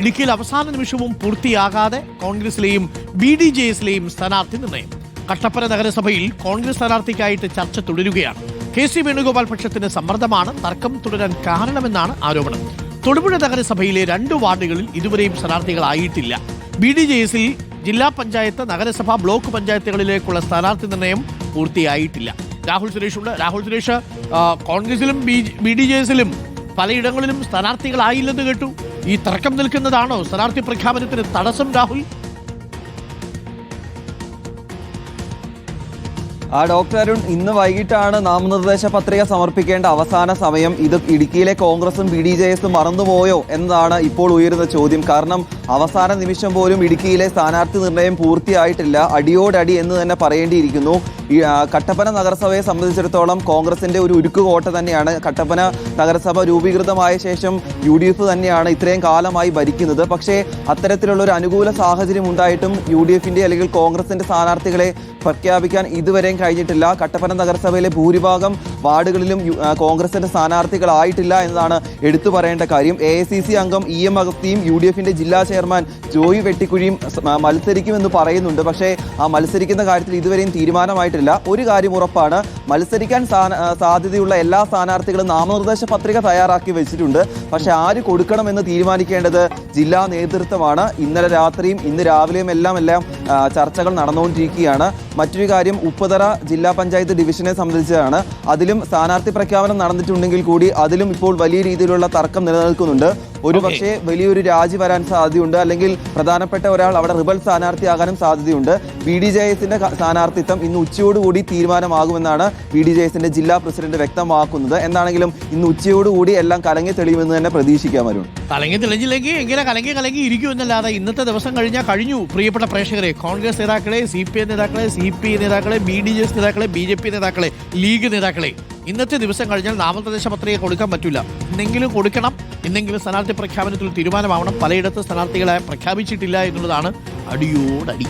ഇടുക്കിയിൽ അവസാന നിമിഷവും പൂർത്തിയാകാതെ കോൺഗ്രസിലെയും ബി ഡി ജെ എസിലെയും സ്ഥാനാർത്ഥി നിർണയം. കട്ടപ്പന നഗരസഭയിൽ കോൺഗ്രസ് സ്ഥാനാർത്ഥിക്കായിട്ട് ചർച്ച തുടരുകയാണ്. കെ സി വേണുഗോപാൽ പക്ഷത്തിന് സമ്മർദ്ദമാണ് തർക്കം തുടരാൻ കാരണമെന്നാണ് ആരോപണം. തൊടുപുഴ നഗരസഭയിലെ രണ്ട് വാർഡുകളിൽ ഇതുവരെയും സ്ഥാനാർത്ഥികളായിട്ടില്ല. ബി ഡി ജെ എസിൽ ജില്ലാ പഞ്ചായത്ത് നഗരസഭ ബ്ലോക്ക് പഞ്ചായത്തുകളിലേക്കുള്ള സ്ഥാനാർത്ഥി നിർണയം പൂർത്തിയായിട്ടില്ല. രാഹുൽ സുരേഷ് ഉണ്ട് രാഹുൽ സുരേഷ് കോൺഗ്രസിലും ബി ഡി ജെ എസിലും പലയിടങ്ങളിലും സ്ഥാനാർത്ഥികളായില്ലെന്ന് കേട്ടു. ഈ തർക്കം നിൽക്കുന്നതാണോ? സ്ഥാനാർത്ഥി പ്രഖ്യാപനത്തിന് തടസ്സം രാഹുൽ? ആ ഡോക്ടർ അരുൺ ഇന്ന് വൈകിട്ടാണ് നാമനിർദ്ദേശ പത്രിക സമർപ്പിക്കേണ്ട അവസാന സമയം. ഇത് ഇടുക്കിയിലെ കോൺഗ്രസും ബി ഡി ജെ എസും മറന്നുപോയോ എന്നതാണ് ഇപ്പോൾ ഉയരുന്ന ചോദ്യം. കാരണം അവസാന നിമിഷം പോലും ഇടുക്കിയിലെ സ്ഥാനാർത്ഥി നിർണയം പൂർത്തിയായിട്ടില്ല. അടിയോടടി എന്ന് തന്നെ പറയേണ്ടിയിരിക്കുന്നു. കട്ടപ്പന നഗരസഭയെ സംബന്ധിച്ചിടത്തോളം കോൺഗ്രസിന്റെ ഒരു ഉരുക്കുകോട്ട തന്നെയാണ്. കട്ടപ്പന നഗരസഭ രൂപീകൃതമായ ശേഷം യു ഡി എഫ് തന്നെയാണ് ഇത്രയും കാലമായി ഭരിക്കുന്നത്. പക്ഷേ അത്തരത്തിലുള്ള ഒരു അനുകൂല സാഹചര്യം ഉണ്ടായിട്ടും യു ഡി എഫിന്റെ അല്ലെങ്കിൽ കോൺഗ്രസിന്റെ സ്ഥാനാർത്ഥികളെ പ്രഖ്യാപിക്കാൻ ഇതുവരെയും കഴിഞ്ഞിട്ടില്ല. കട്ടപ്പന നഗരസഭയിലെ ഭൂരിഭാഗം വാർഡുകളിലും കോൺഗ്രസിന്റെ സ്ഥാനാർത്ഥികളായിട്ടില്ല എന്നതാണ് എടുത്തു പറയേണ്ട കാര്യം. എ ഐ സി സി അംഗം ഇ എം അഗസ്തിയും യു ഡി എഫിന്റെ ജില്ലാ ചെയർമാൻ ജോയി വെട്ടിക്കുഴിയും മത്സരിക്കുമെന്ന് പറയുന്നുണ്ട്. പക്ഷേ ആ മത്സരിക്കുന്ന കാര്യത്തിൽ ഇതുവരെയും തീരുമാനമായിട്ടില്ല. ഒരു കാര്യം ഉറപ്പാണ്. മത്സരിക്കാൻ സാധ്യതയുള്ള എല്ലാ സ്ഥാനാർത്ഥികളും നാമനിർദ്ദേശ പത്രിക തയ്യാറാക്കി വെച്ചിട്ടുണ്ട്. പക്ഷേ ആര് കൊടുക്കണമെന്ന് തീരുമാനിക്കേണ്ടത് ജില്ലാ നേതൃത്വമാണ്. ഇന്നലെ രാത്രിയും ഇന്ന് രാവിലെയും എല്ലാം എല്ലാം ചർച്ചകൾ നടന്നുകൊണ്ടിരിക്കുകയാണ്. മറ്റൊരു കാര്യം ഉപ്പുതറ ജില്ലാ പഞ്ചായത്ത് ഡിവിഷനെ സംബന്ധിച്ചതാണ് അതിലും സ്ഥാനാർത്ഥി പ്രഖ്യാപനം നടന്നിട്ടുണ്ടെങ്കിൽ കൂടി അതിലും ഇപ്പോൾ വലിയ രീതിയിലുള്ള തർക്കം നിലനിൽക്കുന്നുണ്ട്. ഒരു പക്ഷേ വലിയൊരു രാജി വരാൻ സാധ്യതയുണ്ട്. അല്ലെങ്കിൽ പ്രധാനപ്പെട്ട ഒരാൾ അവിടെ റിബൽ സ്ഥാനാർത്ഥിയാകാനും സാധ്യതയുണ്ട്. ബി ഡി ജെ എസിന്റെ സ്ഥാനാർത്ഥിത്വം ഇന്ന് ഉച്ചയോടുകൂടി തീരുമാനമാകുമെന്നാണ് ബി ഡി ജെ എസിന്റെ ജില്ലാ പ്രസിഡന്റ് വ്യക്തമാക്കുന്നത്. എന്താണെങ്കിലും ഇന്ന് ഉച്ചയോടുകൂടി എല്ലാം കലങ്ങി തെളിയുമെന്ന് തന്നെ പ്രതീക്ഷിക്കാം അരുൺ. കലങ്ങി തെളിഞ്ഞില്ലെങ്കിൽ എങ്ങനെ കലങ്ങി കലങ്ങി ഇരിക്കും എന്നല്ലാതെ ഇന്നത്തെ ദിവസം കഴിഞ്ഞാൽ കഴിഞ്ഞു. പ്രിയപ്പെട്ട പ്രേക്ഷകരെ കോൺഗ്രസ് നേതാക്കളെ സി പി ഐ നേതാക്കളെ സി പി ഐ നേതാക്കളെ ബി ഡി ജെ എസ് നേതാക്കളെ ബി ജെ പി നേതാക്കളെ ലീഗ് നേതാക്കളെ ഇന്നത്തെ ദിവസം കഴിഞ്ഞാൽ നാമനിർദ്ദേശ പത്രിക കൊടുക്കാൻ പറ്റില്ല ഇന്നെങ്കിലും കൊടുക്കണം. ഇന്നെങ്കിലും സ്ഥാനാർത്ഥി പ്രഖ്യാപനത്തിൽ തീരുമാനമാവണം. പലയിടത്ത് സ്ഥാനാർത്ഥികളെ പ്രഖ്യാപിച്ചിട്ടില്ല എന്നുള്ളതാണ് അടിയോടടി.